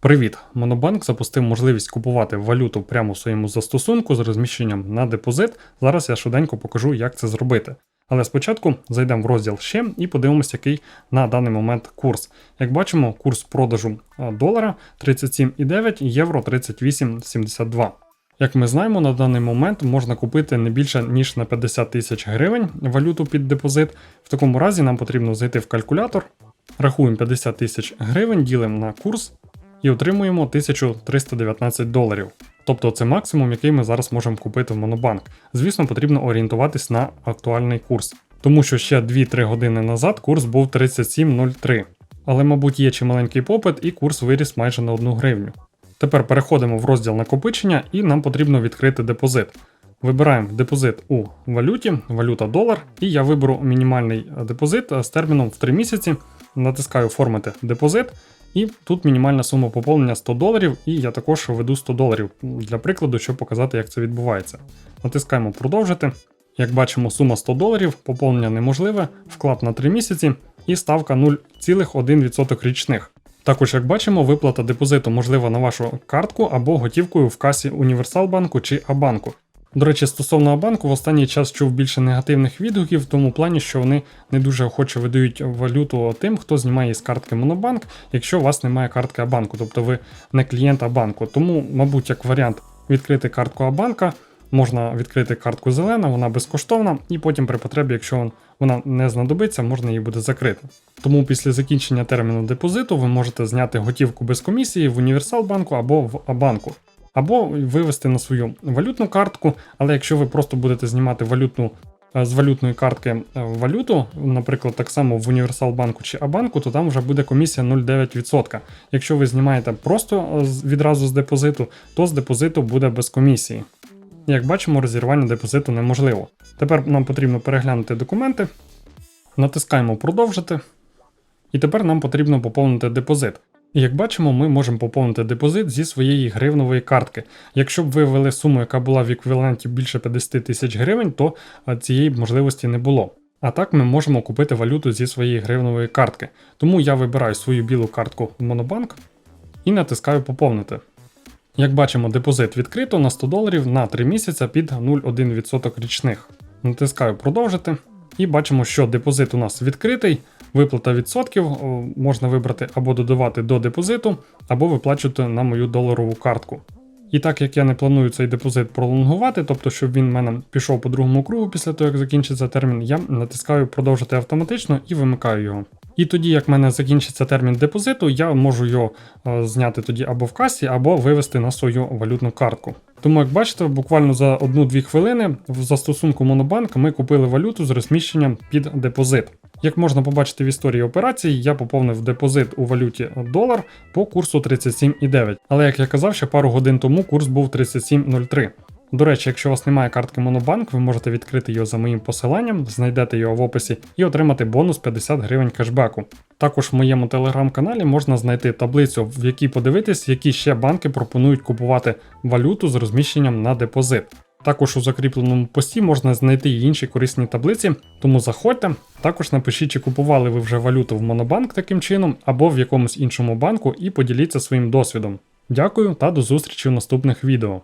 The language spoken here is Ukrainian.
Привіт! Монобанк запустив можливість купувати валюту прямо в своєму застосунку з розміщенням на депозит. Зараз я швиденько покажу, як це зробити. Але спочатку зайдемо в розділ ще і подивимося, який на даний момент курс. Як бачимо, курс продажу а, долара 37,9, євро 38,72. Як ми знаємо, на даний момент можна купити не більше ніж на 50 тисяч гривень валюту під депозит. В такому разі нам потрібно зайти в калькулятор, рахуємо 50 тисяч гривень, ділимо на курс і отримуємо 1319 доларів. Тобто це максимум, який ми зараз можемо купити в Монобанк. Звісно, потрібно орієнтуватись на актуальний курс, тому що ще 2-3 години назад курс був 37,03. Але, мабуть, є чималенький попит, і курс виріс майже на 1 гривню. Тепер переходимо в розділ накопичення і нам потрібно відкрити депозит. Вибираємо депозит у валюті, валюта долар, і я виберу мінімальний депозит з терміном в 3 місяці, натискаю оформити депозит. І тут мінімальна сума поповнення 100 доларів, і я також введу 100 доларів для прикладу, щоб показати, як це відбувається. Натискаємо продовжити. Як бачимо, сума 100 доларів, поповнення неможливе, вклад на 3 місяці і ставка 0,1% річних. Також, як бачимо, виплата депозиту можлива на вашу картку або готівкою в касі Універсалбанку чи Абанку. До речі, стосовно Абанку, в останній час чув більше негативних відгуків в тому плані, що вони не дуже охоче видають валюту тим, хто знімає з картки Монобанк, якщо у вас немає картки Абанку, тобто ви не клієнт Абанку. Тому, мабуть, як варіант відкрити картку Абанка, можна відкрити картку зелена, вона безкоштовна, і потім при потребі, якщо вона не знадобиться, можна її буде закрити. Тому після закінчення терміну депозиту ви можете зняти готівку без комісії в Універсалбанку або в Абанку або вивести на свою валютну картку. Але якщо ви просто будете знімати валютну е, з валютної картки е, валюту, наприклад, так само в Універсалбанку чи Абанку, то там вже буде комісія 0,9%. Якщо ви знімаєте просто е, відразу з депозиту, то з депозиту буде без комісії. Як бачимо, розірвання депозиту неможливо. Тепер нам потрібно переглянути документи, натискаємо продовжити. І тепер нам потрібно поповнити депозит. Як бачимо, ми можемо поповнити депозит зі своєї гривнової картки. Якщо б ви ввели суму, яка була в еквіваленті більше 50 тисяч гривень, то цієї б можливості не було. А так ми можемо купити валюту зі своєї гривнової картки. Тому я вибираю свою білу картку в Монобанк і натискаю поповнити. Як бачимо, депозит відкрито на 100 доларів на 3 місяці під 0,1% річних. Натискаю продовжити. І бачимо, що депозит у нас відкритий. Виплата відсотків можна вибрати або додавати до депозиту, або виплачувати на мою доларову картку. І так як я не планую цей депозит пролонгувати, тобто, щоб він в мене пішов по другому кругу після того, як закінчиться термін, я натискаю продовжити автоматично і вимикаю його. І тоді, як в мене закінчиться термін депозиту, я можу його е, зняти тоді або в касі, або вивести на свою валютну картку. Тому, як бачите, буквально за 1-2 хвилини в застосунку Монобанк ми купили валюту з розміщенням під депозит. Як можна побачити в історії операції, я поповнив депозит у валюті долар по курсу 37,9. Але як я казав, ще пару годин тому курс був 37,03. До речі, якщо у вас немає картки Монобанк, ви можете відкрити його за моїм посиланням, знайдете його в описі і отримати бонус 50 гривень кешбеку. Також в моєму телеграм-каналі можна знайти таблицю, в якій подивитись, які ще банки пропонують купувати валюту з розміщенням на депозит. Також у закріпленому пості можна знайти і інші корисні таблиці, тому заходьте. Також напишіть, чи купували ви вже валюту в Монобанк таким чином, або в якомусь іншому банку, і поділіться своїм досвідом. Дякую та до зустрічі в наступних відео.